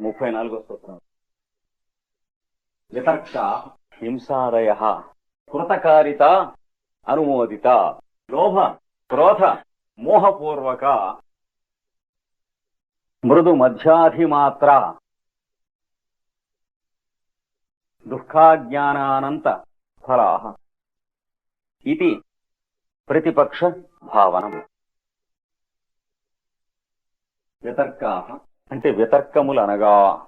ముప్పై నాలుగో స్తోత్రం. వితర్క హింసారయ కృతకారిత అనుమోదిత లోభ క్రోధ మోహపూర్వక మృదు మధ్యాధిమాత్ర దుఃఖాజ్ఞానానంత ఫలా ఇది ప్రతిపక్ష భావనం. వితర్కా అంటే వితర్కములు అనగా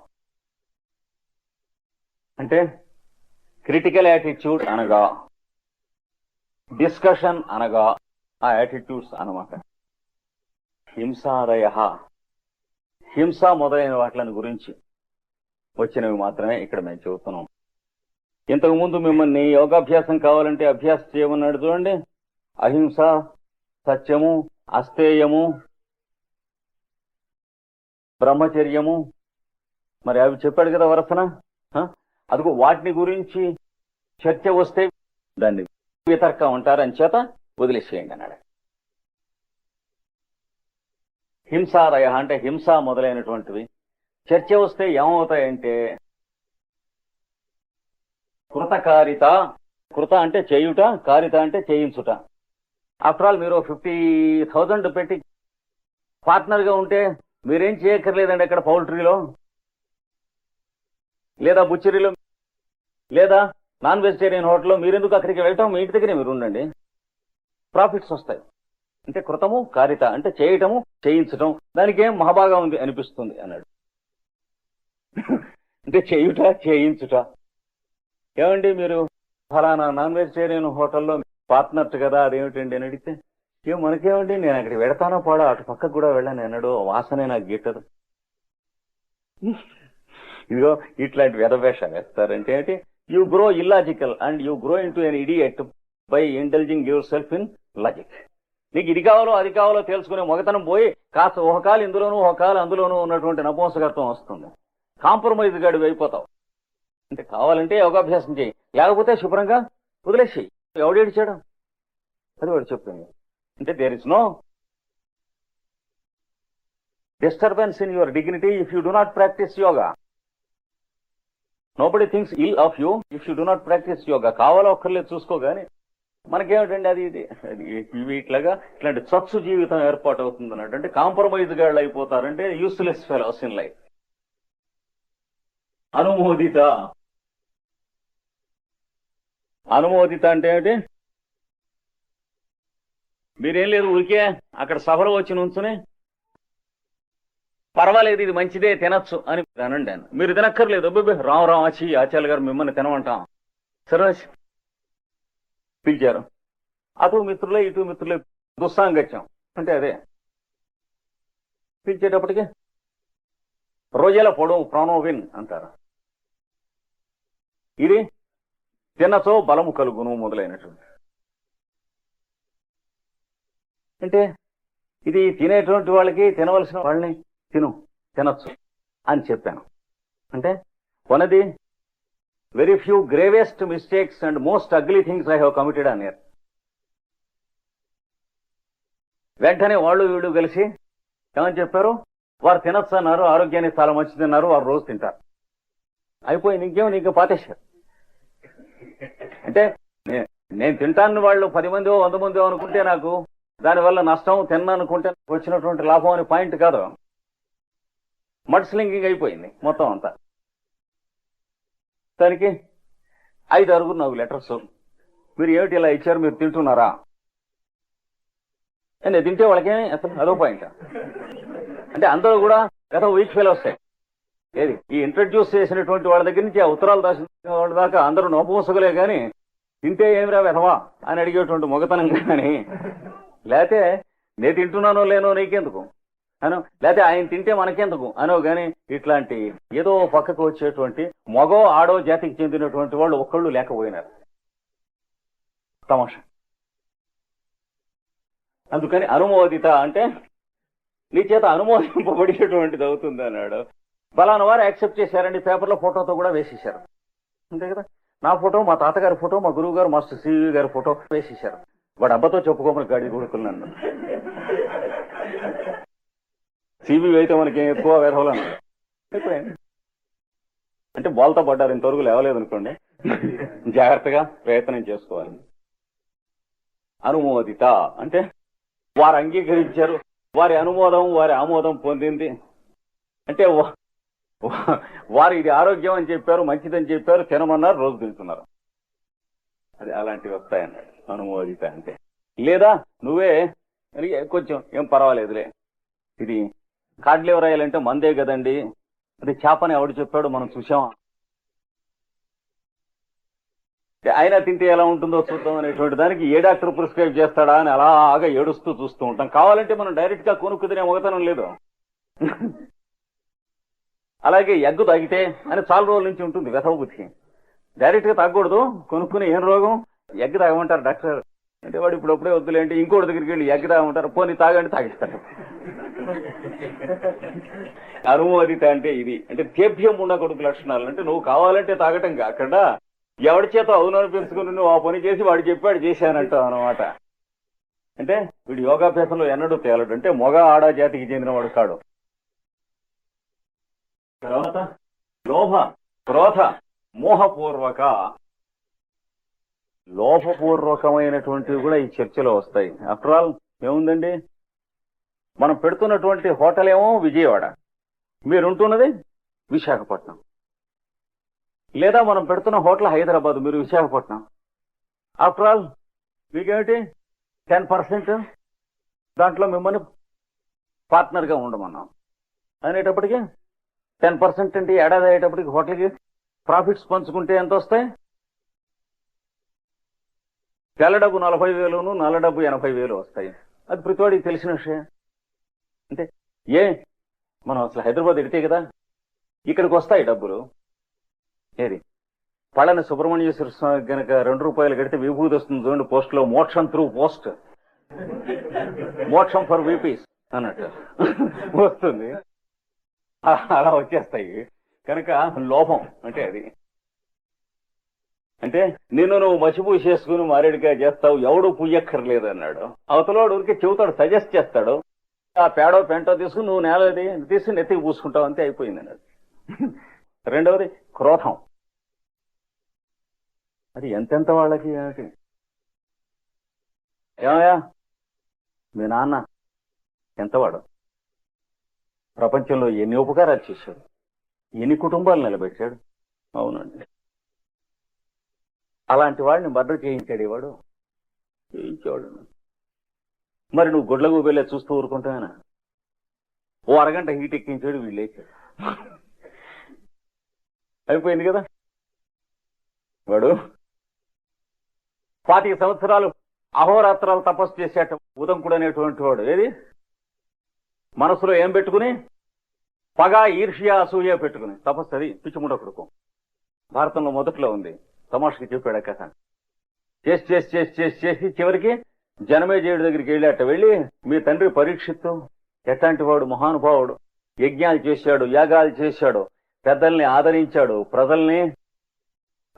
అంటే క్రిటికల్ యాటిట్యూడ్ అనగా. డిస్కషన్ అనగా. ఆ యాటిట్యూడ్స్ అనమాట హింసారయ హింస మొదలైన వాటిని గురించి వచ్చినవి మాత్రమే ఇక్కడ మేము చెబుతున్నాం. ఇంతకు ముందు మిమ్మల్ని యోగాభ్యాసం కావాలంటే అభ్యాసం చేయమన్నాడు చూడండి. అహింస సత్యము అస్తేయము బ్రహ్మచర్యము. మరి అవి చెప్పాడు కదా వరసన అదిగో వాటిని గురించి చర్చ వస్తే దాన్ని వితర్కం అంటారని చేత వదిలేసేయండి అన్నాడు. హింసారయ అంటే హింస మొదలైనటువంటివి. చర్చ వస్తే ఏమవుతాయంటే కృతకారిత కృత అంటే చేయుట కారిత అంటే చేయించుట. ఆఫ్టర్ ఆల్ మీరు ఫిఫ్టీ థౌజండ్ పెట్టి పార్ట్నర్గా ఉంటే మీరేం చేయక్కర్లేదండి అక్కడ పౌల్ట్రీలో లేదా బుచ్చరీలో? లేదా నాన్ వెజిటేరియన్ హోటల్లో మీరెందుకు అక్కడికి వెళ్ళటం? మీ ఇంటి దగ్గరే మీరు ఉండండి ప్రాఫిట్స్ వస్తాయి. అంటే కృతము కారిత అంటే చేయటము చేయించటం. దానికి ఏం మహాభాగా ఉంది అనిపిస్తుంది అన్నాడు. అంటే చేయుట చేయించుట. ఏమండి మీరు? ఫలానా నాన్ వెజిటేరియన్ హోటల్లో పార్ట్నర్ కదా అదేమిటండి అని అడిగితే? ఏ మనకేమండి నేను అక్కడికి వెడతానో పాడో అటు పక్కకు కూడా వెళ్ళాను అన్నాడు వాసనే నాకు గిట్టదు. ఇదిగో ఇట్లాంటి వెధవేషాలు వేస్తారంటే ఏంటి? You grow illogical and you grow into an idiot by intelligising yourself in logic నీకు ఇది కావాలో అది కావాలో తెలుసుకునే మొగతనం పోయి కాస్త ఒక కాలు ఇందులోనూ ఒక కాలు అందులోనూ ఉన్నటువంటి నపంసకత్వం వస్తుంది. కాంప్రమైజ్ గాడి అయిపోతావు. అంటే కావాలంటే యోగాభ్యాసం చేయి. లేకపోతే శుభ్రంగా వదిలేసి ఎవడేడిచాడు అది వాడు చెప్పింది. అంటే there is no disturbance in your dignity if you do not practise yoga nobody thinks ill of you if you do not practise yoga కావాలో ఒక్కర్లేదు చూసుకో కానీ మనకేమిటండి అది? ఇది ఇవి ఇట్లాగా ఇట్లాంటి చచ్చు జీవితం ఏర్పాటు అవుతుంది అన్నట్టు. అంటే కాంప్రమైజ్ గాళ్ళు అయిపోతారంటే యూస్లెస్ ఫెలోస్ ఇన్ లైఫ్ అనుమోదిత. అనుమోదిత అంటే ఏమిటి? మీరేం లేదు ఊరికే అక్కడ సభలో వచ్చి నుంచునే పర్వాలేదు ఇది మంచిదే తినచ్చు అని అనండి ఆయన. మీరు తినక్కర్లేదు అబ్బబ్బే రామ్ రామ్ ఆచి ఆచార్య గారు మిమ్మల్ని తినమంటాం. సరోజ్ పిలిచారు. అటు మిత్రులే ఇటు మిత్రులే దుస్సాంగత్యం. అంటే అదే. పిలిచేటప్పటికి రోజేల పొడవు ప్రాణోవిన్ అంటారు. ఇది తినచో బలము కలుగును మొదలైనటువంటి. అంటే ఇది తినేటువంటి వాళ్ళకి తినవలసిన వాళ్ళని తిను తినొచ్చు అని చెప్పాను. అంటే one very few gravest mistakes and most ugly things I have committed an year వెంటనే వాళ్ళు వీళ్ళు కలిసి ఏమని చెప్పారు? వారు తినొచ్చు అన్నారు ఆరోగ్యానికి చాలా మంచిది అన్నారు వారు రోజు తింటారు. అయిపోయింది ఇంకేమో నీకు పాతేశారు? అంటే నేను తింటాను వాళ్ళు పది మందో వంద మందో అనుకుంటే నాకు దానివల్ల నష్టం తిన్నానుకుంటే వచ్చినటువంటి లాభం అనే పాయింట్ కాదు. మడ్ స్లింగింగ్ అయిపోయింది మొత్తం అంతా. దానికి ఐదు అరుగురు నాకు లెటర్స్. మీరు ఏమిటి ఇలా ఇచ్చారు మీరు తింటున్నారా? ఏ, నేను తింటే వాళ్ళకే అదో పాయింట్. అంటే అందరూ కూడా గత వీక్ ఫెయిల్ వస్తాయి ఏది? ఈ ఇంట్రడ్యూస్ చేసినటువంటి వాళ్ళ దగ్గర నుంచి ఆ ఉత్తరాలు రాసిన వాళ్ళ దాకా అందరూ నోపమోసగలే కానీ తింటే ఏమిరా వెధవా? అని అడిగేటువంటి మొగతనం కానీ లేతే నేను తింటున్నానో లేనో నీకెందుకు? అను? లేకపోతే ఆయన తింటే మనకెందుకు? అనో గాని ఇట్లాంటి ఏదో పక్కకు వచ్చేటువంటి మగో ఆడో జాతికి చెందినటువంటి వాళ్ళు ఒక్కళ్ళు లేకపోయినారు. తమాషా. అందుకని అనుమోదిత అంటే నీ చేత అనుమోదింపబడేటువంటిది అవుతుంది అన్నాడు. బలాన వారు యాక్సెప్ట్ చేశారండి పేపర్లో ఫోటోతో కూడా వేసేశారు. అంతే కదా? నా ఫోటో మా తాతగారి ఫోటో మా గురువు గారు మాస్టర్ సివి గారి ఫోటో వేసేశారు. వాడు అబ్బతో చెప్పుకోమని గాడి కొడుకులు నన్ను. అయితే మనకి ఎక్కువ వేరవలను అంటే బోల్తా పడ్డారు ఇంతవరకు లేవలేదు అనుకోండి. జాగ్రత్తగా ప్రయత్నం చేసుకోవాలి. అనుమోదిత అంటే వారు అంగీకరించారు వారి అనుమోదం వారి ఆమోదం పొందింది. అంటే వారు ఇది ఆరోగ్యం అని చెప్పారు మంచిదని చెప్పారు తినమన్నారు రోజు తింటున్నారు. అది అలాంటివి వస్తాయన్నాడు. అనుమోదిత అంటే లేదా నువ్వే "మరి కొంచెం ఏం పర్వాలేదులే. ఇది కాడ్ రాయాలంటే మందే కదండి. అది చేపని ఎవడు చెప్పాడు మనం చూసాం ఆయన తింటే ఎలా ఉంటుందో చూద్దాం అనేటువంటి దానికి ఏ డాక్టర్ ప్రిస్క్రైబ్ చేస్తాడా అని అలాగా ఏడుస్తూ చూస్తూ ఉంటాం. కావాలంటే మనం డైరెక్ట్గా కొనుక్కు తినే మొగతనం లేదు. అలాగే ఎగ్గు తాగితే అని చాలా రోజుల నుంచి ఉంటుంది వెసవ బుద్ధి డైరెక్ట్గా తాగకూడదు. కొనుక్కునే ఏం రోగం? ఎగ్ తాగమంటారు డాక్టర్. అంటే వాడు ఇప్పుడు అప్పుడే వద్దులేంటి ఇంకోటి దగ్గరికి వెళ్ళి ఎగ్ తాగమంటారు. పోనీ తాగండి తాగిస్తారు అనుమోదిత అంటే ఇది. అంటే తేభ్యం ఉండకూడదు లక్షణాలు. అంటే నువ్వు కావాలంటే తాగటం కాకుండా ఎవడి చేత అవును అనిపించుకుని నువ్వు ఆ పని చేసి వాడు చెప్పాడు చేశానంటావు అనమాట అంటే వీడు యోగాభ్యాసంలో ఎన్నడూ తేలడు. అంటే మొగ ఆడ జాతికి చెందినవాడు కాడు. తర్వాత లోభ క్రోధ మోహపూర్వక లోపపూర్వకమైనటువంటివి కూడా ఈ చర్చలో వస్తాయి. ఆఫ్టర్ ఆల్ ఏముందండి? మనం పెడుతున్నటువంటి హోటల్ ఏమో విజయవాడ. మీరు ఉంటున్నది విశాఖపట్నం. లేదా మనం పెడుతున్న హోటల్ హైదరాబాద్ మీరు Visakhapatnam. After all మీకేమిటి? Ten percent? దాంట్లో మిమ్మల్ని పార్ట్నర్గా ఉండమన్నాం. అనేటప్పటికి టెన్ పర్సెంట్ అంటే ఏడాది అయ్యేటప్పటికి హోటల్కి ప్రాఫిట్స్ పంచుకుంటే ఎంత వస్తాయి తెల్ల డబ్బు నలభై వేలును నల్ల డబ్బు ఎనభై వేలు వస్తాయి. అది ప్రతివాడికి తెలిసిన విషయం. అంటే ఏ? మనం అసలు హైదరాబాద్ ఎడితే కదా? ఇక్కడికి వస్తాయి డబ్బులు. ఏది? పళని సుబ్రహ్మణ్యేశ్వర స్వామి గనక రెండు రూపాయలు కడితే విభూతి వస్తుంది చూడండి పోస్ట్లో మోక్షం త్రూ పోస్ట్. మోక్షం ఫర్ వీపీస్ అన్నట్టు. వస్తుంది. అలా వచ్చేస్తాయి. కనుక లోపం అంటే అది. అంటే నిన్ను నువ్వు మసిపూ చేసుకుని మారేడుగా చేస్తావు ఎవడు పూయక్కర్లేదు అన్నాడు అవతలోడు ఊరికి చెబుతాడు సజెస్ట్ చేస్తాడు. ఆ పేడో పెంటో తీసుకుని నువ్వు నేలది తీసి నెత్తికి పూసుకుంటావు అంతే అయిపోయింది అన్నాడు. రెండవది క్రోధం. అది ఎంతెంత వాళ్ళకి ఏమిటి ఏమయ్యా? మీ నాన్న ఎంతవాడు? ప్రపంచంలో ఎన్ని ఉపకారాలు చేశాడు? ఎన్ని కుటుంబాలు నిలబెట్టాడు? అవునండి. అలాంటి వాడిని మర్డర్ చేయించాడు వాడు. చేయించాడు మరి నువ్వు గుడ్ల గూబెళ్ళే చూస్తూ ఊరుకుంటావేనా? ఓ అరగంట హీట్ ఎక్కించాడు వీళ్ళు లేచాడు. అయిపోయింది కదా? వాడు పాతిక సంవత్సరాలు అహోరాత్రాలు తపస్సు చేసేట ఉదంకుడు అనేటువంటి వాడు. ఏది? మనసులో ఏం పెట్టుకుని? పగ ఈర్ష్య అసూయ పెట్టుకుని. తపస్సు అది పిచ్చిముండ కొడుకు. భారతంలో మొదట్లో ఉంది. తమాషకి చెప్పాడు ఆ కథ. చేసి చేసి చేసి చేసి చేసి చివరికి జనమేజయుడి దగ్గరికి వెళ్ళాట. వెళ్ళి మీ తండ్రి పరీక్షిత్తు ఎట్లాంటి వాడు? మహానుభావుడు. యజ్ఞాలు చేశాడు యాగాలు చేశాడు పెద్దల్ని ఆదరించాడు ప్రజల్ని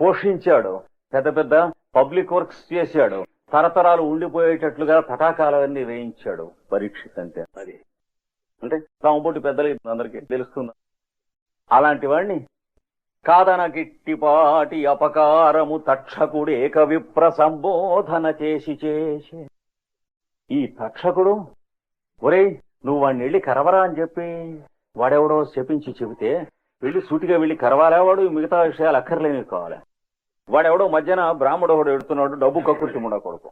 పోషించాడు పెద్ద పెద్ద పబ్లిక్ వర్క్స్ చేశాడు తరతరాలు ఉండిపోయేటట్లుగా పటాకాలన్నీ వేయించాడు పరీక్షిత్ అంటే అది అంటే తాముబొట్టి పెద్దలకి అందరికీ తెలుస్తుంది. అలాంటి వాడిని కాదనకిట్టిపాటి అపకారము తక్షకుడే కవిప్ర విప్ర సంబోధన చేసి చేసి. ఈ తక్షకుడు ఒరేయ్ నువ్వు వాడిని వెళ్ళి కరవరా అని చెప్పి వాడెవడో చెప్పించి చెబితే వెళ్ళి సూటిగా వెళ్ళి కరవాలేవాడు ఈ మిగతా విషయాలు అక్కర్లేనివి కావాలి. వాడెవడో మధ్యన బ్రాహ్మడు ఒకడు ఎడుతున్నాడు డబ్బు కక్కుర్చి ముండ కొడుకు.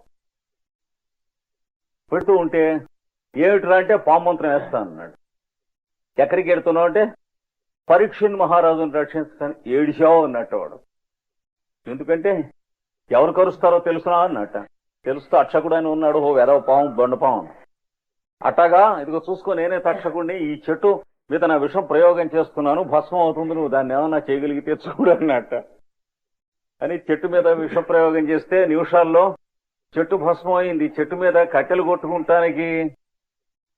పెడుతూ ఉంటే ఏమిట్రా అంటే పామంత్రం వేస్తా అన్నాడు. ఎక్కడికి ఎడుతున్నావు అంటే పరీక్షణ్ మహారాజును రక్షించడానికి ఏడిచావు అన్నట్టు వాడు ఎందుకంటే ఎవరు కరుస్తారో తెలుసునా అన్నట్ట. తెలుస్తూ అక్షకుడు అని ఉన్నాడు ఓ వెరవ పాము బండ పాము. అట్టగా ఇదిగో చూసుకో నేనే తక్షకుడిని ఈ చెట్టు మీద నా విషం ప్రయోగం చేస్తున్నాను భస్మం అవుతుంది నువ్వు దాన్ని ఏమన్నా చేయగలిగితే చూడు అన్నట్ట. అని చెట్టు మీద విష ప్రయోగం చేస్తే నిమిషాల్లో చెట్టు భస్మం అయింది. చెట్టు మీద కట్టెలు కొట్టుకుంటానికి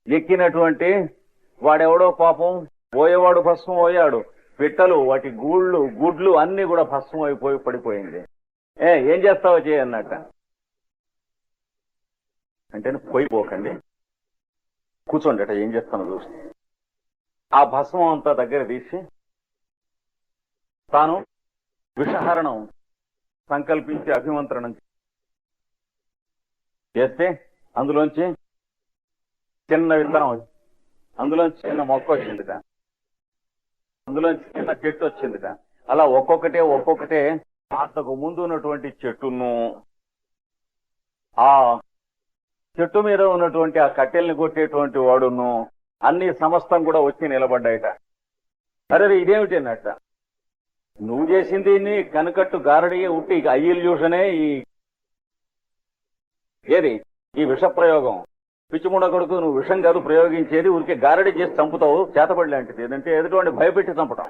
ఎక్కినటువంటి వాడెవడో పాపం పోయేవాడు భస్మం అయ్యాడు. పిట్టలు వాటి గూళ్ళు గుడ్లు అన్ని కూడా భస్మం అయిపోయి పడిపోయింది. ఏ ఏం చేస్తావో చేయన్నట్ట అంటే పోయిపోకండి కూర్చోండి అట ఏం చేస్తానో చూసి. ఆ భస్మం అంతా దగ్గర తీసి తాను విషహరణం సంకల్పించి అభిమంత్రణం చేస్తే అందులోంచి చిన్న విత్తనం అందులోంచి చిన్న మొక్క వచ్చింది అందులో చిన్న చెట్టు వచ్చిందిట. అలా ఒక్కొక్కటే ఒక్కొక్కటే అంతకు ముందు ఉన్నటువంటి చెట్టును ఆ చెట్టు మీద ఉన్నటువంటి ఆ కట్టెల్ని కొట్టేటువంటి వాడును అన్ని సమస్తం కూడా వచ్చి నిలబడ్డాయట. అరే ఇదేమిటి అన్నట్ట? నువ్వు చేసింది నీ కనకట్టు గారడి ఉట్టి అయ్యిల్యూషనే ఈ ఏది? ఈ విష ప్రయోగం పిచ్చిముండ కొడుకు నువ్వు విషం కాదు ప్రయోగించేది ఊరికే గారడి చేసి చంపుతావు చేతబడి లాంటిది. ఏదంటే ఎదుటి భయపెట్టి చంపటం.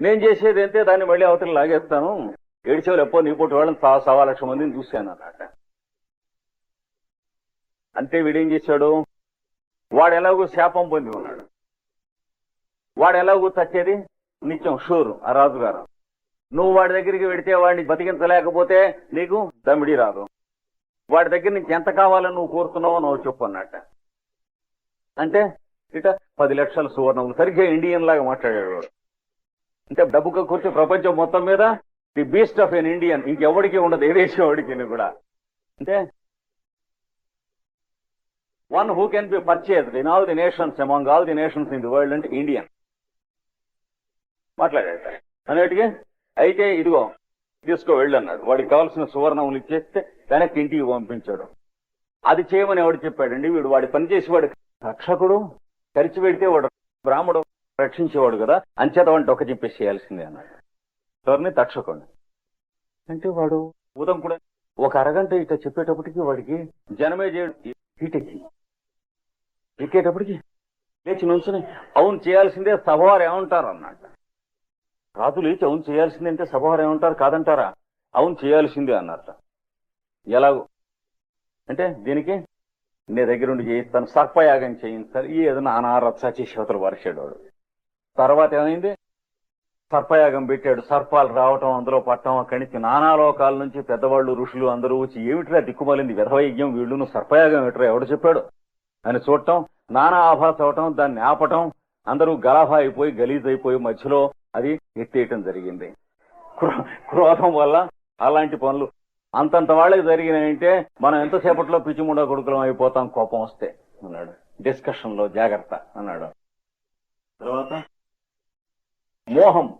నేను చేసేది అంతే దాన్ని మళ్ళీ అవతల లాగేస్తాను. ఏడిచేవాళ్ళు ఎప్పో నీ పొట్టి వాళ్ళని సవా సవా లక్ష మందిని చూశాను అన్నమాట. అంతే వీడేం చేశాడు? వాడు ఎలాగో శాపం పొంది ఉన్నాడు. వాడు ఎలాగో తచ్చేది? నిత్యం షూరు ఆ రాజుగారు. నువ్వు వాడి దగ్గరికి వెడితే వాడిని బతికించలేకపోతే నీకు దమిడి రాదు. వాడి దగ్గర నుంచి ఎంత కావాలని నువ్వు కోరుతున్నావో నువ్వు చెప్పు అన్నట్ట. అంటే ఇట పది లక్షల సువర్ణములు. సరిగ్గా ఇండియన్ లాగా మాట్లాడాడు వాడు. అంటే డబ్బుగా కూర్చో ప్రపంచం మొత్తం మీద the beast of an Indian ఇంకెవడికి ఉండదు ఏ దేశం కూడా. అంటే one who can be purchased in all the nations among all the nations in the world అంటే ఇండియన్ మాట్లాడాడు. అన్నట్టుగా అయితే ఇదిగో తీసుకో వెళ్ళన్నాడు. వాడికి కావాల్సిన సువర్ణములు ఇచ్చేస్తే వెనక్కి ఇంటికి పంపించాడు. అది చేయమని ఎవడు చెప్పాడండి? వీడు వాడి పని చేసేవాడు రక్షకుడు. ఖర్చు పెడితే వాడు బ్రాహ్మడు రక్షించేవాడు కదా. అంచేత వాడిని ఒక చెప్పేసి చేయాల్సిందే అన్నాడు. ఎవరిని తక్షకుడు అంటే వాడు ఉదం కూడా ఒక అరగంట ఇట్లా చెప్పేటప్పటికి వాడికి జనమే చేయడం ఎక్కేటప్పటికి లేచి నుంచుని అవును చేయాల్సిందే సభవారు ఏమంటారు అన్నట్టు రాజు లేచి అవును చేయాల్సిందే అంటే సభవారు ఏమంటారు? కాదంటారా? అవును చేయాల్సిందే అన్నారట. ఎలాగో? అంటే దీనికి నీ దగ్గరుండి చేయిస్తాను సర్పయాగం చేయించాలి ఈ ఏదైనా అనారత్స శివతలు అవతల వాడు తర్వాత ఏమైంది? సర్పయాగం పెట్టాడు సర్పాలు రావటం అందులో పట్టడం అక్కడి నుంచి నానాలోకాల నుంచి పెద్దవాళ్ళు ఋషులు అందరూ వచ్చి ఏమిట్రా దిక్కుమాలింది? విధవయజ్ఞం వీళ్ళును సర్పయాగం పెట్టరా ఎవడు చెప్పాడు? అని చూడటం నానా ఆభాస అవటం దాన్ని ఆపటం అందరూ గలాభా అయిపోయి గలీజ్ అయిపోయి మధ్యలో అది ఎత్తేయటం జరిగింది. క్రోధం వల్ల అలాంటి పనులు అంతంత వాళ్ళకి జరిగినాయంటే మనం ఎంతసేపట్లో పిచ్చిముండా కొడుకులం అయిపోతాం కోపం వస్తే అన్నాడు. డిస్కషన్లో జాగ్రత్త అన్నాడు. తర్వాత మోహం.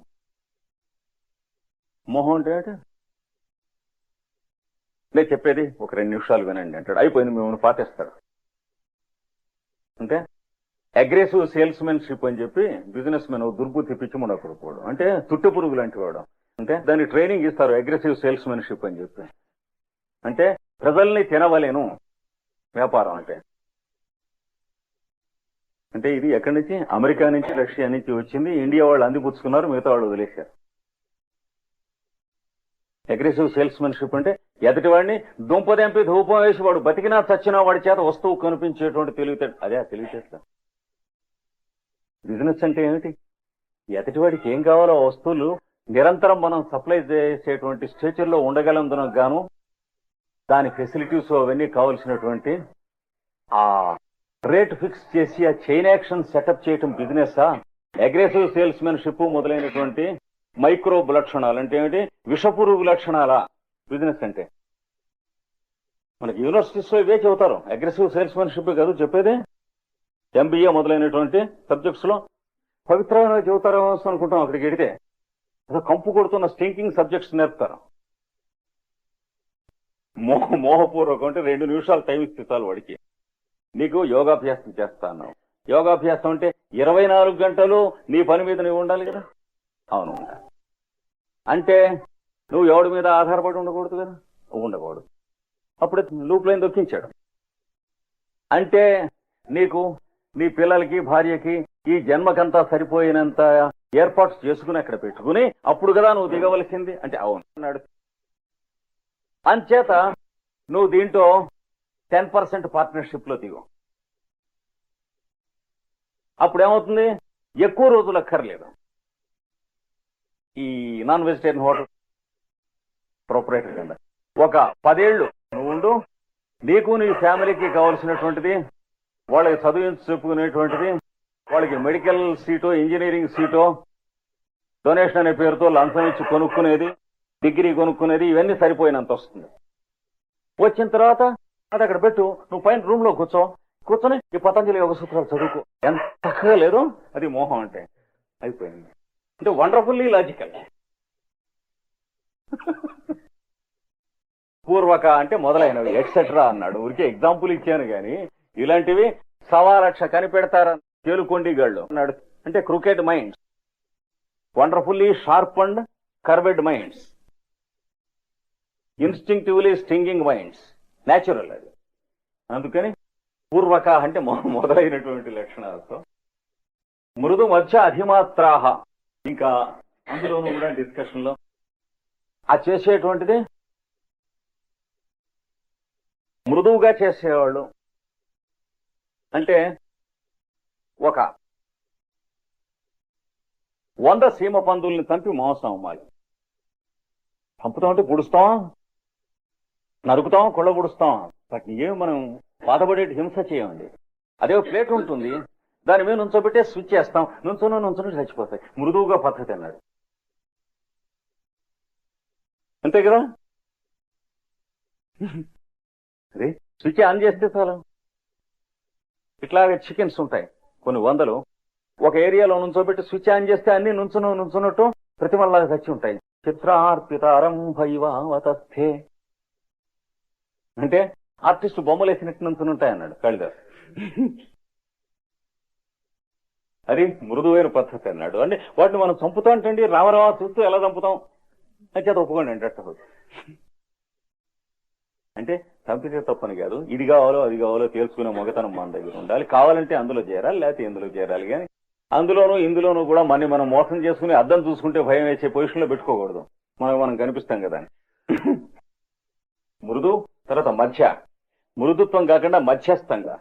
మోహం అంటే నేను చెప్పేది ఒక రెండు నిమిషాలు వినండి అంటాడు. అయిపోయింది మిమ్మల్ని పాటిస్తాడు అంటే అగ్రెసివ్ సేల్స్ మెన్షిప్ అని చెప్పి బిజినెస్ మెన్ దుర్బుద్ధి పిచ్చిముండ అంటే తుట్టు పురుగు లాంటి వాడు. అంటే దాన్ని ట్రైనింగ్ ఇస్తారు అగ్రెసివ్ సేల్స్ మెన్షిప్ అని చెప్పి. అంటే ప్రజల్ని తినవలేను వ్యాపారం అంటే. అంటే ఇది ఎక్కడి నుంచి? అమెరికా నుంచి రష్యా నుంచి వచ్చింది. ఇండియా వాళ్ళు అందిపుచ్చుకున్నారు మిగతా వాళ్ళు వదిలేశారు. అగ్రెసివ్ సేల్స్ మెన్షిప్ అంటే ఎదుటి వాడిని దుంపదెంపి ధూపం వేసి వాడు బతికినా చచ్చినా వాడి చేత వస్తువు కనిపించేటువంటి తెలివితే అదే తెలివితేట బిజినెస్ అంటే ఏమిటి? ఎదుటివాడికి ఏం కావాలో ఆ వస్తువులు నిరంతరం మనం సప్లై చేసేటువంటి స్టేచర్లో ఉండగలందునకు గాను దాని ఫెసిలిటీస్ అవన్నీ కావలసినటువంటి ఆ రేట్ ఫిక్స్ చేసి ఆ చైన్ యాక్షన్ సెటప్ చేయటం బిజినెస్సా? అగ్రెసివ్ సేల్స్ మెన్షిప్ మొదలైనటువంటి మైక్రోబ్ లక్షణాలు అంటే ఏమిటి? విషపురుగు లక్షణాల బిజినెస్ అంటే. మనకి యూనివర్సిటీస్ ఇవే చెబుతారు. అగ్రెసివ్ సేల్స్ మెన్షిప్ కాదు చెప్పేది. ఎంబీఏ మొదలైనటువంటి సబ్జెక్ట్స్లో పవిత్రమైన జీవితారం అనుకుంటాం అక్కడికి వెడితే అసలు కంపు కొడుతున్న స్టింకింగ్ సబ్జెక్ట్స్ నేర్పుతారు. మోహ మోహపూర్వకం అంటే రెండు నిమిషాలు టైం ఇస్తే చాలు వాడికి. నీకు యోగాభ్యాసం చేస్తాను. యోగాభ్యాసం అంటే ఇరవై నాలుగు గంటలు నీ పని మీద నువ్వు ఉండాలి కదా? అవును. అంటే నువ్వు ఎవడి మీద ఆధారపడి ఉండకూడదు కదా? ఉండకూడదు. అప్పుడు లూప్ లైన్ దొక్కించాడు. అంటే నీకు నీ పిల్లలకి భార్యకి ఈ జన్మకంతా సరిపోయినంత ఏర్పాటు చేసుకుని అక్కడ పెట్టుకుని అప్పుడు కదా నువ్వు దిగవలసింది. అంటే అవును. అన్నాడు. అంచేత నువ్వు దీంట్లో టెన్ పర్సెంట్ పార్ట్నర్షిప్లో దిగు. అప్పుడు ఏమవుతుంది ఎక్కువ రోజులు అక్కర్లేదు. ఈ నాన్ వెజిటేరియన్ హోటల్ ప్రొపరేటర్ కింద. ఒక పదేళ్ళు నువ్వు నీకు నీ ఫ్యామిలీకి కావలసినటువంటిది వాళ్ళకి చదివించి చెప్పుకునేటువంటిది వాళ్ళకి మెడికల్ సీటో ఇంజనీరింగ్ సీటో డొనేషన్ అనే పేరుతో లంచం ఇచ్చి కొనుక్కునేది డిగ్రీ కొనుక్కునేది ఇవన్నీ సరిపోయినంత వస్తుంది. వచ్చిన తర్వాత అది అక్కడ పెట్టు నువ్వు పైన రూమ్లో కూర్చో. కూర్చొని ఈ పతంజలి యోగ సూత్రాలు చదువుకో. ఎంత చక్కగా లేదు అది మోహం అంటే అయిపోయింది. అంటే వండర్ఫుల్లీ లాజికల్ పూర్వక అంటే మొదలైనవి ఎక్సెట్రా అన్నాడు. ఊరికే ఎగ్జాంపుల్ ఇచ్చాను కానీ ఇలాంటివి సవా లక్ష కనిపెడతారని తేలుకొండిగాళ్ళు అన్నాడు అంటే cricket minds wonderfully sharp and curved minds instinctively stinging minds natural అది. అందుకని పూర్వక అంటే మొదలైనటువంటి లక్షణాలతో. మృదు మధ్య అధిమాత్రాహ. ఇంకా అందులోనూ కూడా డిస్కషన్లో ఆ చేసేటువంటిది మృదువుగా చేసేవాళ్ళు. అంటే ఒక వంద సీమ పందుల్ని చంపి మాంసం అమ్మాలి చంపుతాం అంటే పుడుస్తాం నరుకుతాం కొళ్ళ పుడుస్తాం. వాటిని ఏమి మనం బాధపడే హింస చేయండి. అదే ఒక ప్లేట్ ఉంటుంది దాని మీద నుంచోబెట్టే స్విచ్ చేస్తాం నుంచును నుంచుని చచ్చిపోతాయి. మృదువుగా పద్ధతి అన్నాడు అంతే కదా? అదే స్విచ్ ఆన్ చేస్తే చాలు. ఇట్లాగే చికెన్స్ ఉంటాయి. కొన్ని వందలు. ఒక ఏరియాలో నుంచోబెట్టి స్విచ్ ఆన్ చేస్తే అన్ని నుంచును నుంచున్నట్టు ప్రతిమల్లాగా చచ్చి ఉంటాయి. చిత్రార్పితారంభైవావతస్థే అంటే ఆర్టిస్ట్ బొమ్మలు వేసినట్టు నుంచుని ఉంటాయి అన్నాడు కాళిదాస్. అది మృదువైన పద్ధతి అన్నాడు. అంటే వాటిని మనం చంపుతాం అంటే రామరావా చూస్తూ ఎలా చంపుతాం? అని చేత ఒప్పుకోండి అంటే అట్ట అంటే కంప్యూటర్ తప్పని కాదు. ఇది కావాలో అది కావాలో తెలుసుకునే మొగతనం మన దగ్గర ఉండాలి. కావాలంటే అందులో చేరాలి లేకపోతే ఇందులో చేరాలి. కానీ అందులోనూ ఇందులోనూ కూడా మన మనం మోసం చేసుకుని అద్దం చూసుకుంటే భయం వేసే పొజిషన్లో పెట్టుకోకూడదు. మనం మనం కనిపిస్తాం కదా అని. మృదు తర్వాత మధ్య. మృదుత్వం కాకుండా మధ్యస్థంగా.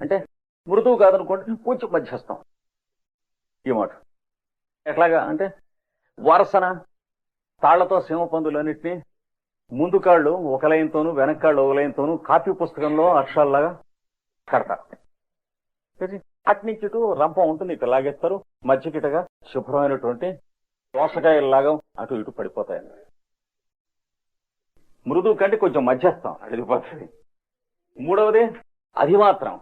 అంటే మృదువు కాదనుకోండి కొంచెం మధ్యస్థం. ఈ మాట. ఎట్లాగా అంటే వారసన తాళ్ళతో సింహ పందులన్నింటినీ ముందు కాళ్ళు ఒక లైన్తోనూ వెనక కాళ్ళు ఒక లైన్తోనూ కాపీ పుస్తకంలో అక్షరాల్లాగా కడతారు ఇది అటు రంపం ఉంటుంది ఇటు లాగేస్తారు. మధ్యకిటగా శుభ్రమైనటువంటి దోసకాయల్లాగా అటు ఇటు పడిపోతాయి. మృదువు కంటే కొంచెం మధ్యస్థం అడిగిపోతుంది మూడవది అది మాత్రం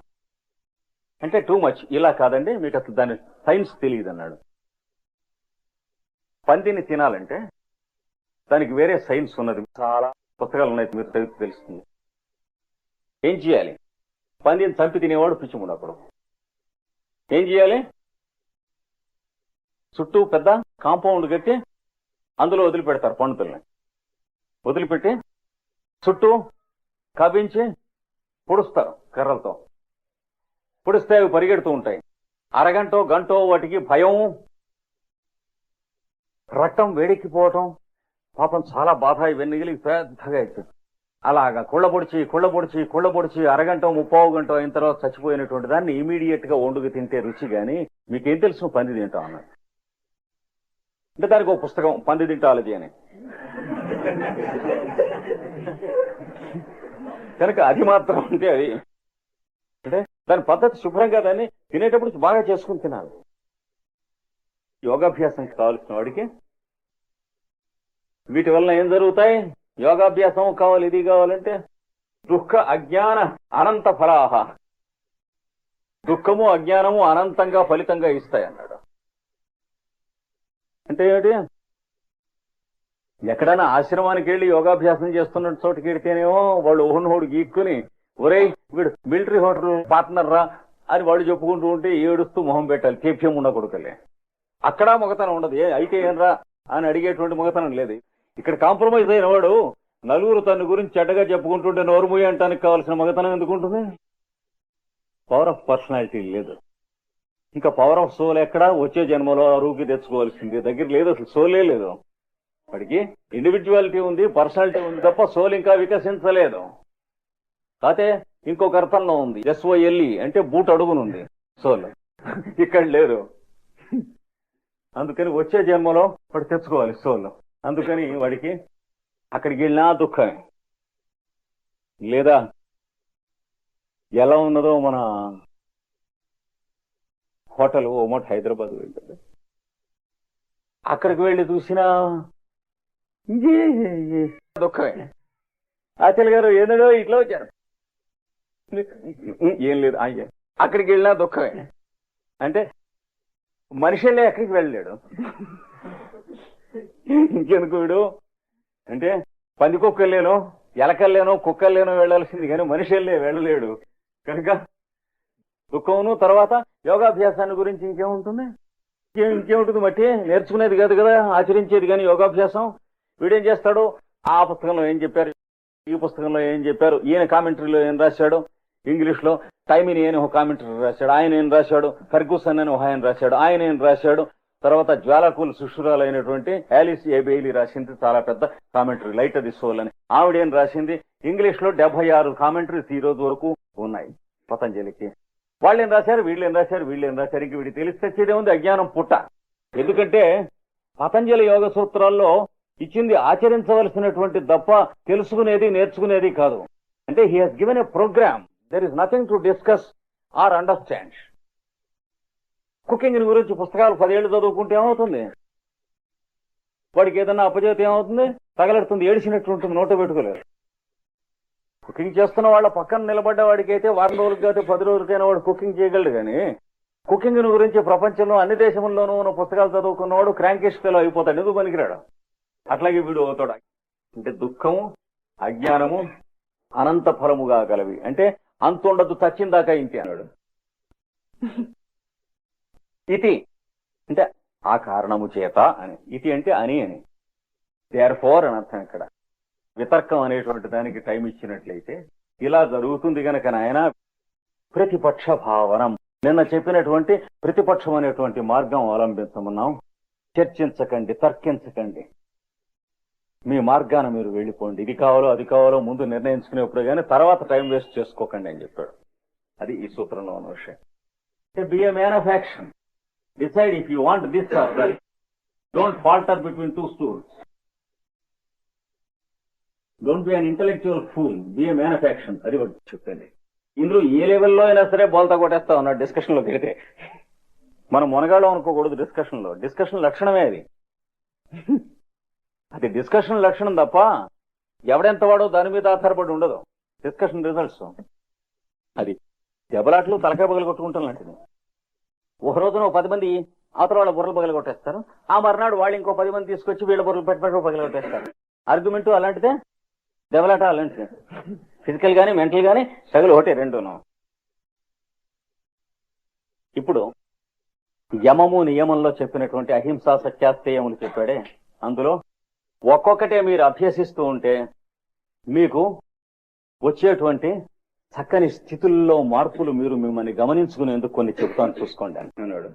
అంటే టూ మచ్ ఇలా కాదండి మీకు అసలు దాని సైన్స్ తెలియదు అన్నాడు పందిని తినాలంటే దానికి వేరే సైన్స్ ఉన్నది. చాలా పుస్తకాలు ఉన్నాయి మీరు చదివితే తెలుస్తుంది. ఏం చేయాలి? పందిని చంపి తినేవాడు పిచ్చిముడు అప్పుడు. ఏం చేయాలి? చుట్టూ పెద్ద కాంపౌండ్ కట్టి అందులో వదిలిపెడతారు పండితుల్ని. వదిలిపెట్టి చుట్టూ కవ్వించి పొడుస్తారు కర్రలతో. పొడిస్తే అవి పరిగెడుతూ ఉంటాయి. అరగంటో గంటో వాటికి భయం రక్తం వేడెక్కిపోవటం పాపం చాలా బాధ ఇవన్నీ కలిగి పెద్దగా అవుతుంది అలాగా కుళ్ళబొడిచి కుళ్ళబొడిచి కుళ్ళబొడిచి అరగంట ముప్పావు గంట అయిన తర్వాత చచ్చిపోయినటువంటి దాన్ని ఇమీడియట్గా వండుకు తింటే రుచి గాని మీకేం తెలుసు పంది తింటాం అన్నాడు. అంటే దానికి ఒక పుస్తకం పంది తింటాలజీ అని. కనుక అది మాత్రం అంటే అది అంటే దాని పద్ధతి శుభ్రంగా దాన్ని తినేటప్పుడు బాగా చేసుకుని తినాలి. యోగాభ్యాసం కావాల్సిన వాడికి వీటి వలన ఏం జరుగుతాయి? యోగాభ్యాసం కావాలి ఇది కావాలంటే దుఃఖ అజ్ఞాన అనంత ఫలాహ. దుఃఖము అజ్ఞానము అనంతంగా ఫలితంగా ఇస్తాయి అన్నాడు అంటే ఏమిటి? ఎక్కడైనా ఆశ్రమానికి వెళ్ళి యోగాభ్యాసం చేస్తున్న చోటుకి వెడితేనేమో వాళ్ళు ఓహునోడు గీక్కుని ఒరేయ్ వీడు మిలిటరీ హోటల్ పార్ట్నర్ రా అని వాళ్ళు చెప్పుకుంటూ ఉంటే ఏడుస్తూ మొహం పెట్టాలి. కేప్యం ఉండకూడదులే అక్కడ మొగతనం ఉండదు. ఏ అయితే రా అని అడిగేటువంటి మొగతనం లేదు. ఇక్కడ కాంప్రమైజ్ అయిన వాడు నలుగురు తన గురించి చెడ్డగా చెప్పుకుంటుంటే నోరు అంటానికి కావాల్సిన మగతనం ఎందుకు ఉంటుంది? పవర్ ఆఫ్ పర్సనాలిటీ లేదు. ఇంకా పవర్ ఆఫ్ సోల్ ఎక్కడ? వచ్చే జన్మలో అరువుకి తెచ్చుకోవాల్సింది. దగ్గర లేదు అసలు సోలే లేదు. వాడికి ఇండివిజువాలిటీ ఉంది పర్సనాలిటీ ఉంది తప్ప సోల్ ఇంకా వికసించలేదు. కాతే ఇంకొక అర్థంలో ఉంది ఎస్ఓఎల్ఈ అంటే బూట్ అడుగునుంది సోల్ ఇక్కడ లేదు. అందుకని వచ్చే జన్మలో వాడు తెచ్చుకోవాలి సోల్ అందుకని వాడికి అక్కడికి వెళ్ళినా దుఃఖమే. లేదా ఎలా ఉన్నదో మన హోటల్ ఓ హైదరాబాద్ వెళ్ళాడు అక్కడికి వెళ్ళి చూసినా దుఃఖమే. ఆచల్ గారు ఏదో ఇట్లా వచ్చారు. ఏం లేదు అయ్యే అక్కడికి వెళ్ళినా దుఃఖమే. అంటే మనిషిలే ఎక్కడికి వెళ్ళలేడు. ఇంకెందుకు వీడు? అంటే పంది కుక్కలేను ఎలకల్లేనో కుక్కల్లేనో వెళ్ళాల్సింది కానీ మనుషుల్లే వెళ్ళలేడు. కనుక దుఃఖమును తర్వాత యోగాభ్యాసాన్ని గురించి ఇంకేముంటుంది? ఇంకేం ఇంకేముంటుంది మట్టి? నేర్చుకునేది కాదు కదా ఆచరించేది కానీ యోగాభ్యాసం. వీడేం చేస్తాడు? ఆ పుస్తకంలో ఏం చెప్పారు? ఈ పుస్తకంలో ఏం చెప్పారు? ఈయన కామెంటరీలో ఏం రాశాడు? ఇంగ్లీష్లో టైమిని అని ఒక కామెంటరీ రాశాడు ఆయన ఏం రాశాడు? ఫర్గూసన్ అని ఒక ఆయన రాశాడు ఆయన ఏం రాశాడు? తర్వాత జ్వాలకుల శిష్యురాలైనటువంటి ఆలిస్ ఏబేలి బెయిలీ రాసింది చాలా పెద్ద కామెంటరీ లైట్ అది సోల్ అని. ఆవిడ ఏం రాసింది? ఇంగ్లీష్లో డెబ్బై ఆరు కామెంటరీస్ ఈ రోజు వరకు ఉన్నాయి పతంజలికి. వాళ్ళు ఏం రాశారు? వీళ్ళు ఏం రాశారు? వీళ్ళు ఏం రాశారు? ఇంక వీడి తెలిసి ఉంది అజ్ఞానం పుట్ట. ఎందుకంటే పతంజలి యోగ సూత్రాల్లో ఇచ్చింది ఆచరించవలసినటువంటి తప్ప తెలుసుకునేది నేర్చుకునేది కాదు. అంటే he has given a programme there is nothing to discuss or understand cooking గురించి పుస్తకాలు పదేళ్ళు చదువుకుంటే ఏమవుతుంది? వాడికి ఏదన్నా అపజేత ఏమవుతుంది? తగలెడుతుంది ఏడిచినట్టు ఉంటుంది నోట పెట్టుకోలేదు కుకింగ్ చేస్తున్న వాళ్ళ పక్కన నిలబడ్డ వాడికి అయితే వారం రోజులకి అయితే పది రోజులకైనా వాడు కుకింగ్ చేయగలడు కానీ కుకింగ్ గురించి ప్రపంచంలో అన్ని దేశంలోనూ ఉన్న పుస్తకాలు చదువుకున్నవాడు క్రాంకేష్ ఫెలో అయిపోతాడు. ఎందుకు పనికిరాడు? అట్లాగే వీడు అవుతాడు. అంటే దుఃఖము అజ్ఞానము అనంత ఫలముగా కలవి అంటే అంతుండదు తచ్చిందాక ఇంతే అన్నాడు. ఇతి. అంటే ఆ కారణము చేత అని. ఇతి అంటే అని అని. దేర్ ఫోర్ అని అర్థం ఇక్కడ. వితర్కం అనేటువంటి దానికి టైం ఇచ్చినట్లయితే ఇలా జరుగుతుంది గనక నాయన ప్రతిపక్ష భావనం. నిన్న చెప్పినటువంటి ప్రతిపక్షం అనేటువంటి మార్గం అవలంబించమన్నాం. చర్చించకండి తర్కించకండి. మీ మార్గాన మీరు వెళ్ళిపోండి. ఇది కావాలో అది కావాలో ముందు నిర్ణయించుకునేప్పుడు కానీ తర్వాత టైం వేస్ట్ చేసుకోకండి అని చెప్పాడు. అది ఈ సూత్రంలో ఉన్న విషయం. Be a man of action decide if you want this or that. Don't falter between two stools. Don't be an intellectual fool be a man of action అది ఒకటి చెప్పండి. ఇందులో ఏ లెవెల్లో అయినా సరే బోల్తా కొట్టేస్తా ఉన్నాడు డిస్కషన్లో దిగితే మనం మునగాళ్ళం అనుకోకూడదు డిస్కషన్లో. డిస్కషన్ లక్షణమే అది. అది డిస్కషన్ లక్షణం తప్ప ఎవడెంత వాడో దాని మీద ఆధారపడి ఉండదు. డిస్కషన్ రిజల్ట్స్ అది దెబ్బలాట్లు తలకాయ పగలు కొట్టుకుంటాం లాంటిది. ఒక రోజున ఒక పది మంది అవతల వాళ్ళ బుర్రలు పగలు కొట్టేస్తారు ఆ మర్నాడు వాళ్ళు ఇంకో పది మంది తీసుకొచ్చి వీళ్ళ బుర్రలు పెట్టి పెట్టి కొట్టేస్తారు ఆర్గ్యుమెంట్ అలాంటిదే? డెవలట అలాంటిదే? ఫిజికల్ గానీ మెంటల్ గానీ సగలు ఒకటే రెండును. ఇప్పుడు యమము నియమంలో చెప్పినటువంటి అహింసా సత్యాస్తేయములు చెప్పాడే. అందులో ఒక్కొక్కటే మీరు అభ్యసిస్తూ ఉంటే మీకు వచ్చేటువంటి చక్కని స్థితుల్లో మార్పులు మీరు మిమ్మల్ని గమనించుకునేందుకు కొన్ని చెప్తాను చూసుకోండి అన్నాడు